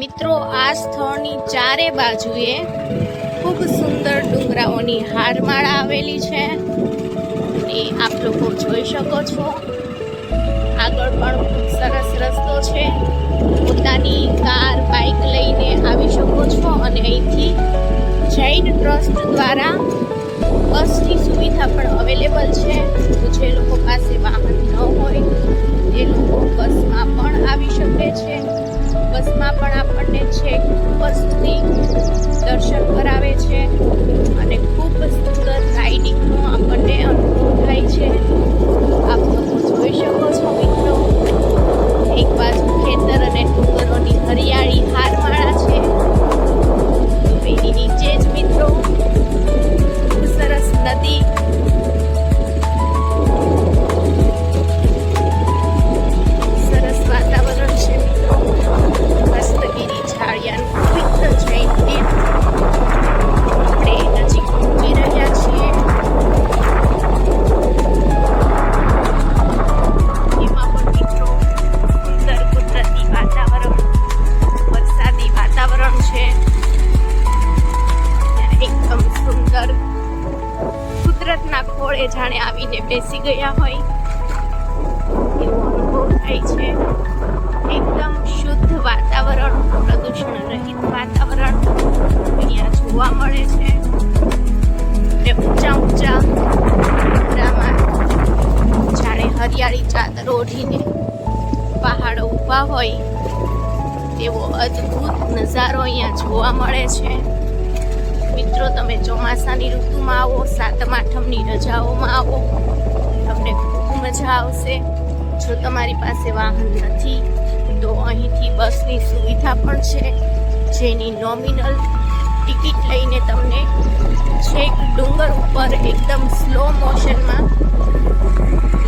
મિત્રો, આ સ્થળની ચારે બાજુએ ખૂબ સુંદર ડુંગરાઓની હારમાળા આવેલી છે. અને આપ લોકો જોઈ શકો છો. આગળ પણ ખૂબ સરસ રસ્તો છે. પોતાની કાર બાઇક લઈને આવી શકો છો અને અહીંથી જૈન ટ્રસ્ટ દ્વારા બસની સુવિધા પણ અવેલેબલ છે. તો જે લોકો પાસે વાહન ન હોય, એ લોકો બસમાં પણ આવી શકે છે. બસમાં પણ આપણને છેક ઉપર સુધી દર્શન કરાવે છે અને ખૂબ સુંદર રાઇડિંગનો આપણને અનુભવ થાય છે. કુદરતના જાણે આવીને બેસી ગયા હોય. એવો અનુભવ થાય છે. એકદમ શુદ્ધ વાતાવરણ પ્રદૂષણ રહિત વાતાવરણ અહીંયા જોવા મળે છે. અને ઊંચા ઊંચા ડુંગરામાં જાણે હરિયાળી ચાદર ઓઢીને પહાડો ઊભા હોય, તેવો અદ્ભુત નજારો અહીંયા જોવા મળે છે. મિત્રો, તમે ચોમાસાની ઋતુમાં આવો, સાતમ, આઠમની રજાઓમાં આવો. તમને ખૂબ મજા આવશે. જો તમારી પાસે વાહન નથી, તો અહીંથી બસની સુવિધા પણ છે. જેની નોમિનલ ટિકિટ લઈને તમને છેક ડુંગર ઉપર એકદમ સ્લો મોશનમાં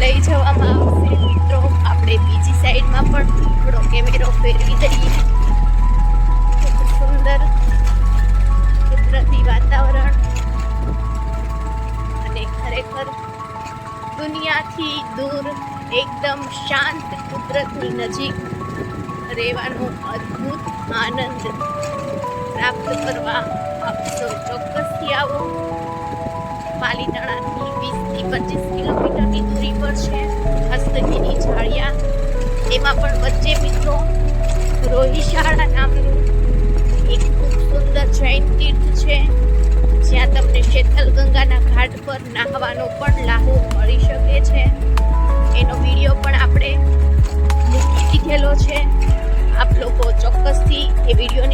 લઈ જવામાં આવશે. મિત્રો, આપણે બીજી સાઈડમાં પણ થોડો કેમેરો ફેરવી દઈએ. સુંદર કુદરતી વાતાવરણ. અને ખરેખર દુનિયાથી દૂર એકદમ શાંત, કુદરતની નજીક રહેવાનો અદ્ભુત આનંદ પ્રાપ્ત કરવા આપ સૌ ચોક્કસથી આવો. પાલીતાણાથી વીસથી પચીસ કિલોમીટરની દૂરી પર છે હસ્તગીરી ઝાડિયા એમાં પણ વચ્ચે મિત્રો રોહિશાળા નામનું એક સુંદર જૈન તીર્થ છે, જ્યાં તમને શેતલ ગંગાના ઘાટ પર નાહવાનો પણ લાહો મળી શકે છે. એનો વીડિયો પણ આપણે મૂકી દીધેલો છે. આપ લોકો ચોક્કસથી એ વિડીયોની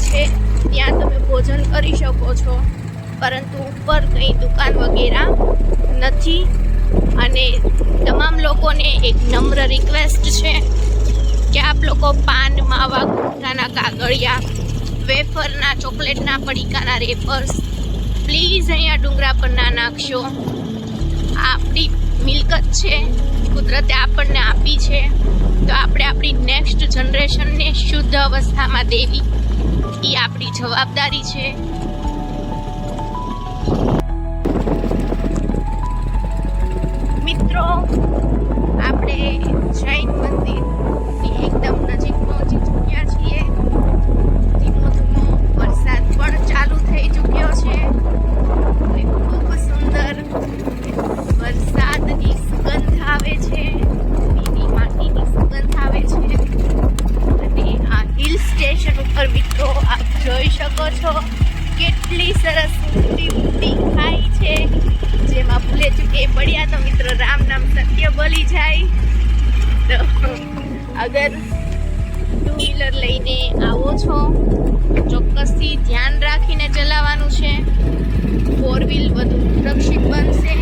છે, ત્યાં તમે ભોજન કરી શકો છો. પરંતુ ઉપર કંઈ દુકાન વગેરે નથી. અને તમામ લોકોને એક નમ્ર રિક્વેસ્ટ છે કે આપ લોકો પાન, માવા, ગુટખાના કાગળિયા, વેફરના, ચોકલેટના પડીકાના રેપર્સ પ્લીઝ અહીંયા ડુંગરા પર ના નાખશો. આપણી મિલકત છે, કુદરતે આપણને આપી છે. તો આપણે આપણી નેક્સ્ટ જનરેશનને શુદ્ધ અવસ્થામાં દેવી. એ આપણી જવાબદારી છે. મિત્રો આપણે શકો છો. કેટલી સરસ ઊંડી ખાઈ છે. જેમાં ભૂલે ચૂકે પડ્યા તો મિત્રો રામ નામ સત્ય બોલી જાય. તો અગર ટુ વ્હીલર લઈને આવો છો, ચોક્કસથી ધ્યાન રાખીને ચલાવવાનું છે. ફોર વ્હીલ વધુ સુરક્ષિત બનશે.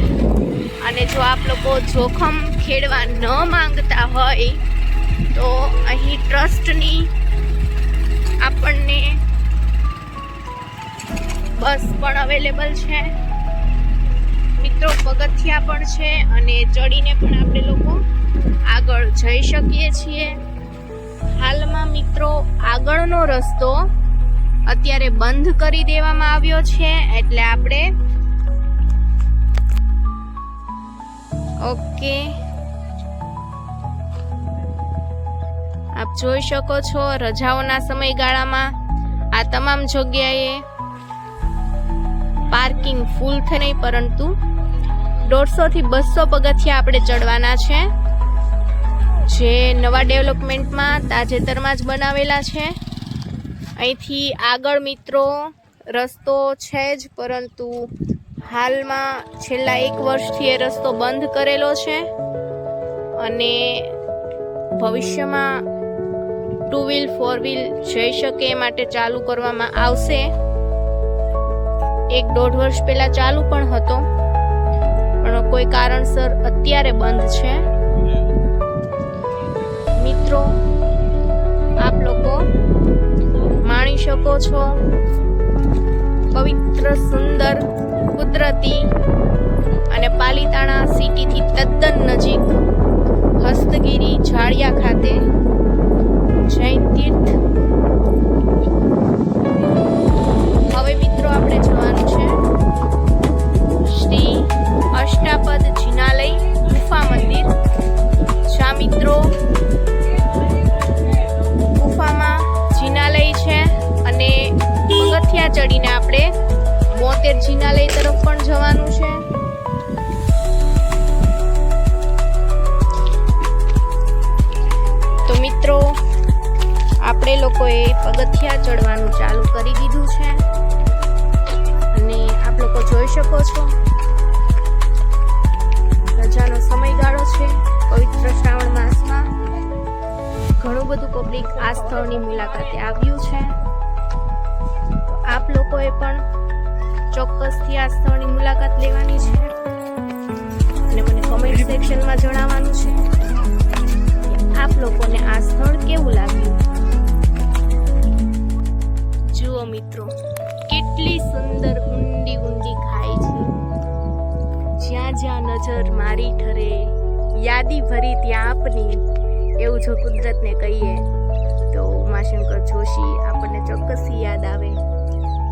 અને જો આપ લોકો જોખમ ખેડવા ન માંગતા હોય, તો અહીં ટ્રસ્ટની આપણને બસ પણ અવેલેબલ છે. મિત્રો પગથિયા પણ છે અને ચડીને પણ આપણે લોકો આગળ જઈ શકીએ છીએ. હાલમાં મિત્રો આગળનો રસ્તો અત્યારે બંધ કરી દેવામાં આવ્યો છે એટલે આપણે ઓકે. આપ જોઈ શકો છો રજાઓના સમયગાળામાં આ તમામ જગ્યાએ પાર્કિંગ ફૂલ થઈ નહીં પરંતુ દોઢસોથી બસો પગથિયા આપણે ચડવાના છે. જે નવા ડેવલપમેન્ટમાં તાજેતરમાં જ બનાવેલા છે. અહીંથી આગળ મિત્રો, રસ્તો છે જ, પરંતુ હાલમાં છેલ્લા એક વર્ષથી એ રસ્તો બંધ કરેલો છે. અને ભવિષ્યમાં ટુ વ્હીલ, ફોર વ્હીલ જઈ શકે એ માટે ચાલુ કરવામાં આવશે. એક દોઢ વર્ષ પહેલા ચાલુ પણ હતો. પણ કોઈ કારણસર અત્યારે બંધ છે. મિત્રો, આપ લોકો માણી શકો છો, પવિત્ર, સુંદર, કુદરતી અને પાલિતાણા સિટીથી તદ્દન નજીક હસ્તગીરી ઝાડિયા ખાતે જૈન તીર્થ બધું પબ્લિક આ સ્થળની મુલાકાતે આવ્યું છે. તો આપ લોકોએ પણ ચોક્કસથી આ સ્થળની મુલાકાત લેવાની છે. અને મને કોમેન્ટ સેક્શનમાં જણાવવાનું છે આપ લોકોને આ સ્થળ કેવું લાગ્યું? જુઓ મિત્રો, કેટલી સુંદર ઊંડી ઊંડી ખાઈ છે. જ્યાં જ્યાં નજર મારી ઠરે યાદી ભરી ત્યાં આપની એવું જો કુદરતને કહીએ તો ઉમાશંકર જોશી આપણને ચોક્કસ યાદ આવે.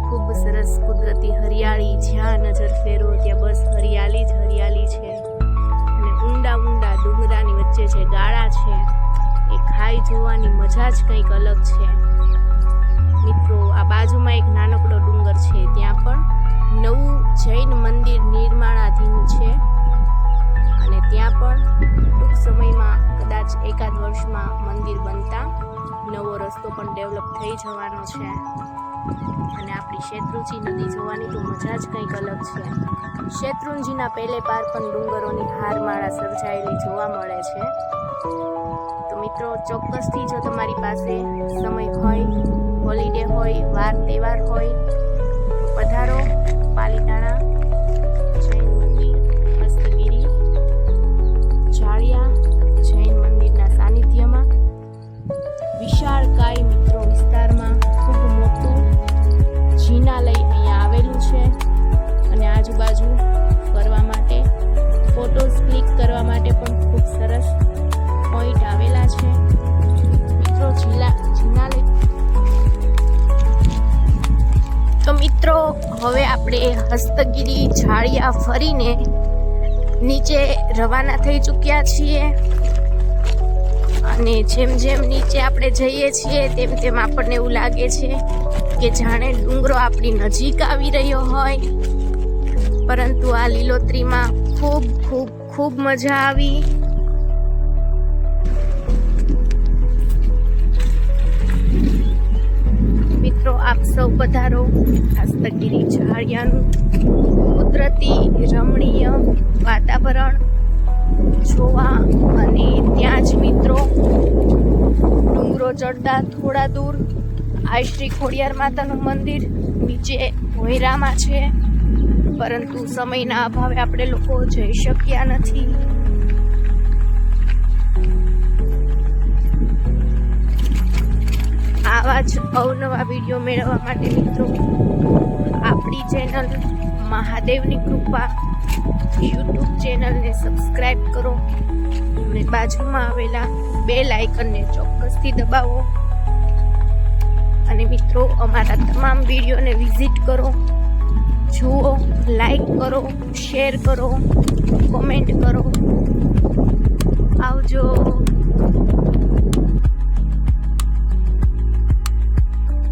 ખૂબ સરસ કુદરતી હરિયાળી જ્યાં નજર ફેરો ત્યાં બસ હરિયાળી જ હરિયાળી છે. અને ઊંડા ઊંડા ડુંગરાની વચ્ચે જે ગાળા છે, એ ખાઈ જોવાની મજા જ કંઈક અલગ છે. મિત્રો, આ બાજુમાં એક નાનકડો ડુંગર છે, ત્યાં પણ નવું જૈન મંદિર નિર્માણાધીન છે. અને ત્યાં પણ ટૂંક સમયમાં એકાદ વર્ષમાં મંદિર બનતા નવો રસ્તો પણ ડેવલપ થઈ જવાનો છે. અને આપણી શેત્રુંજી નદી જોવાની તો મજા જ કંઈક અલગ છે. શેત્રુંજીના પહેલે પાર પણ ડુંગરોની હારમાળા સર્જાયેલી જોવા મળે છે. તો મિત્રો, ચોક્કસથી જો તમારી પાસે સમય હોય હોલિડે હોય વાર તહેવાર હોય પધારો, પાલીતાણા. જૈન તો મિત્રો, હવે આપણે હસ્તગીરી ઝાડિયા ફરીને નીચે રવાના થઈ ચૂક્યા છીએ. અને જેમ જેમ નીચે આપણે જઈએ છીએ, તેમ તેમ આપણને એવું લાગે છે કે જાણે ડુંગરો આપણી નજીક આવી રહ્યો હોય. પરંતુ આ લીલોતરીમાં ખૂબ ખૂબ ખૂબ મજા આવી. સૌ પધારો. હસ્તગીરી ઝાડિયાનું કુદરતી રમણીય વાતાવરણ જોવા અને ત્યાં જ મિત્રો ડુંગરો ચડતા થોડા દૂર. આ શ્રી ખોડિયાર માતાનું મંદિર નીચે ભોયરામાં છે. પરંતુ સમયના અભાવે આપણે લોકો જઈ શક્યા નથી. આવા જ અવનવા વીડિયો મેળવવા માટે મિત્રો, આપણી ચેનલ મહાદેવની કૃપા યુટ્યુબ ચેનલને સબસ્ક્રાઈબ કરો અને બાજુમાં આવેલા બે લાઇકનને ચોક્કસથી દબાવો. અને મિત્રો, અમારા તમામ વિડીયોને વિઝિટ કરો, જુઓ લાઈક કરો, શેર કરો, કોમેન્ટ કરો. આવજો.